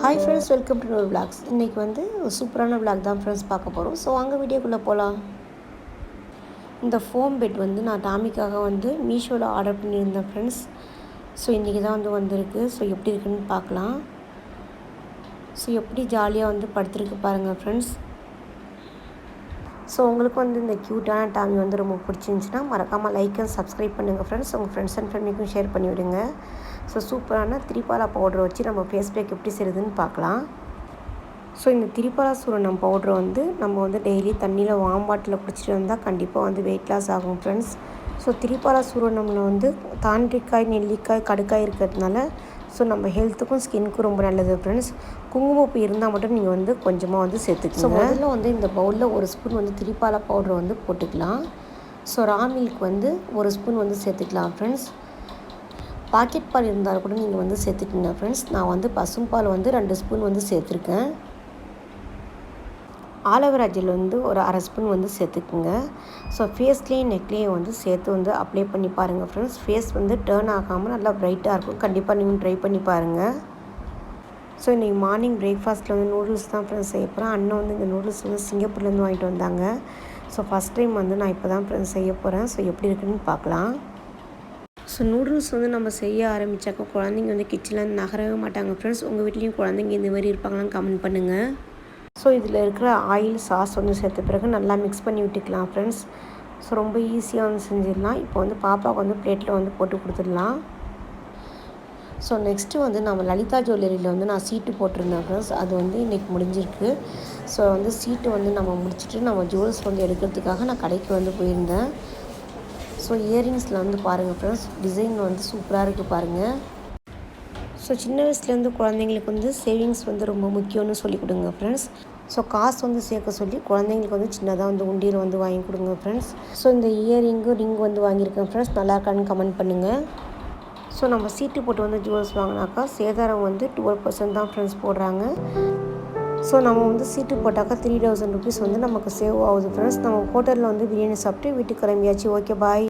Hi friends welcome to நூறு vlogs இன்றைக்கி வந்து ஒரு சூப்பரான விளாக் தான் ஃப்ரெண்ட்ஸ் பார்க்க போகிறோம் ஸோ அங்கே வீடியோக்குள்ளே போகலாம் இந்த ஃபோம் பெட் வந்து நான் டாமிக்காக வந்து மீஷோவில் ஆர்டர் பண்ணியிருந்தேன் ஃப்ரெண்ட்ஸ் ஸோ இன்றைக்கி தான் வந்து வந்திருக்கு. ஸோ எப்படி இருக்குன்னு பார்க்கலாம். ஸோ எப்படி ஜாலியாக வந்து படுத்துருக்கு பாருங்கள் ஃப்ரெண்ட்ஸ் ஸோ உங்களுக்கு வந்து இந்த க்யூட்டான டாமி வந்து ரொம்ப பிடிச்சிருந்துச்சின்னா மறக்காமல் லைக் அண்ட் சப்ஸ்கிரைப் பண்ணுங்கள் ஃப்ரெண்ட்ஸ் உங்கள் ஃப்ரெண்ட்ஸ் அண்ட் ஃபேமிலிக்கும் ஷேர் பண்ணி விடுங்க ஸோ சூப்பரான திரிபாலா பவுடர் வச்சு நம்ம ஃபேஸ் பேக் எப்படி செய்யுதுன்னு பார்க்கலாம். ஸோ இந்த திரிபாலா சூரணம் பவுட்ரு வந்து நம்ம வந்து டெய்லி தண்ணியில் வாம் பாட்டில் குடிச்சிட்டு வந்தால் கண்டிப்பாக வந்து வெயிட் லாஸ் ஆகும் ஃப்ரெண்ட்ஸ் ஸோ திரிபாலா சூரணமில் வந்து தாண்டிக்காய் நெல்லிக்காய் கடுக்காய் இருக்கிறதுனால ஸோ நம்ம ஹெல்த்துக்கும் ஸ்கின்னுக்கும் ரொம்ப நல்லது ஃப்ரெண்ட்ஸ் குங்குமப்பூ இருந்தால் மட்டும் நீங்கள் வந்து கொஞ்சமாக வந்து சேர்த்துக்கலாம் ஸோ முதல்ல வந்து இந்த பவுலில் ஒரு ஸ்பூன் வந்து திரிபாலா பவுடர் வந்து போட்டுக்கலாம். ஸோ ரா மில்க் வந்து ஒரு ஸ்பூன் வந்து சேர்த்துக்கலாம் ஃப்ரெண்ட்ஸ் பாக்கெட் பால் இருந்தால் கூட நீங்கள் வந்து சேர்த்துக்கோங்க ஃப்ரெண்ட்ஸ் நான் வந்து பசும்பால் வந்து ரெண்டு ஸ்பூன் வந்து சேர்த்துருக்கேன். ஆலோவேரா ஜெல் வந்து ஒரு அரை ஸ்பூன் வந்து சேர்த்துக்குங்க. ஸோ ஃபேஸ்லேயும் நெக்லேயும் வந்து சேர்த்து வந்து அப்ளை பண்ணி பாருங்கள் ஃப்ரெண்ட்ஸ் ஃபேஸ் வந்து டேர்ன் ஆகாமல் நல்லா ப்ரைட்டாக இருக்கும். கண்டிப்பாக நீங்கள் ட்ரை பண்ணி பாருங்கள் ஸோ இன்றைக்கி மார்னிங் பிரேக்ஃபாஸ்ட்டில் வந்து நூடுல்ஸ் தான் ஃப்ரெண்ட்ஸ் செய்ய போகிறேன் அண்ணன் வந்து இந்த நூடுல்ஸ் வந்து சிங்கப்பூர்லேருந்து வாங்கிட்டு வந்தாங்க. ஸோ ஃபஸ்ட் டைம் வந்து நான் இப்போ தான் ஃப்ரெண்ட்ஸ் செய்ய போகிறேன் ஸோ எப்படி இருக்குன்னு பார்க்கலாம். ஸோ நூடுல்ஸ் வந்து நம்ம செய்ய ஆரம்பித்தாக்கா குழந்தைங்க வந்து கிச்சனில் நகரவே மாட்டாங்க. ஃப்ரெண்ட்ஸ் உங்கள் வீட்லேயும் குழந்தைங்க இந்த மாதிரி இருப்பாங்களான்னு கமெண்ட் பண்ணுங்கள் ஸோ இதில் இருக்கிற ஆயில் சாஸ் வந்து சேர்த்த பிறகு நல்லா மிக்ஸ் பண்ணி விட்டுக்கலாம் ஃப்ரெண்ட்ஸ் ஸோ ரொம்ப ஈஸியாக வந்து செஞ்சிடலாம். இப்போ வந்து பாப்பாவுக்கு வந்து பிளேட்டில் வந்து போட்டு கொடுத்துடலாம். ஸோ நெக்ஸ்ட்டு வந்து நம்ம லலிதா ஜுவல்லரியில் வந்து நான் சீட்டு போட்டிருந்தேன் ஃப்ரெண்ட்ஸ் அது வந்து இன்றைக்கி முடிஞ்சிருக்கு. ஸோ வந்து சீட்டு வந்து நம்ம முடிச்சுட்டு நம்ம ஜுவல்ஸ் வந்து எடுக்கிறதுக்காக நான் கடைக்கு வந்து போயிருந்தேன். ஸோ இயரிங்ஸில் வந்து பாருங்கள் ஃப்ரெண்ட்ஸ் டிசைன் வந்து சூப்பராக இருக்குது பாருங்கள் ஸோ சின்ன வயசுலேருந்து குழந்தைங்களுக்கு வந்து சேவிங்ஸ் வந்து ரொம்ப முக்கியம்னு சொல்லி கொடுங்க ஃப்ரெண்ட்ஸ் ஸோ காசு வந்து சேர்க்க சொல்லி குழந்தைங்களுக்கு வந்து சின்னதாக வந்து உண்டியில் வந்து வாங்கி கொடுங்க ஃப்ரெண்ட்ஸ் ஸோ இந்த இயரிங்கு ரிங் வந்து வாங்கியிருக்கேன் ஃப்ரெண்ட்ஸ் நல்லா இருக்கான்னு கமெண்ட் பண்ணுங்கள் ஸோ நம்ம சீட்டு போட்டு வந்து ஜுவல்ஸ் வாங்கினாக்கா சேதாரம் வந்து டுவெல் பர்சன்ட் தான் ஃப்ரெண்ட்ஸ் போடுறாங்க. ஸோ நம்ம வந்து சீட்டு போட்டாக்கா த்ரீ தௌசண்ட் ருபீஸ் வந்து நமக்கு சேவ் ஆகுது ஃப்ரெண்ட்ஸ் நம்ம ஹோட்டலில் வந்து பிரியாணி சாப்பிட்டு வீட்டுக்கு கிளம்பியாச்சு. Okay bye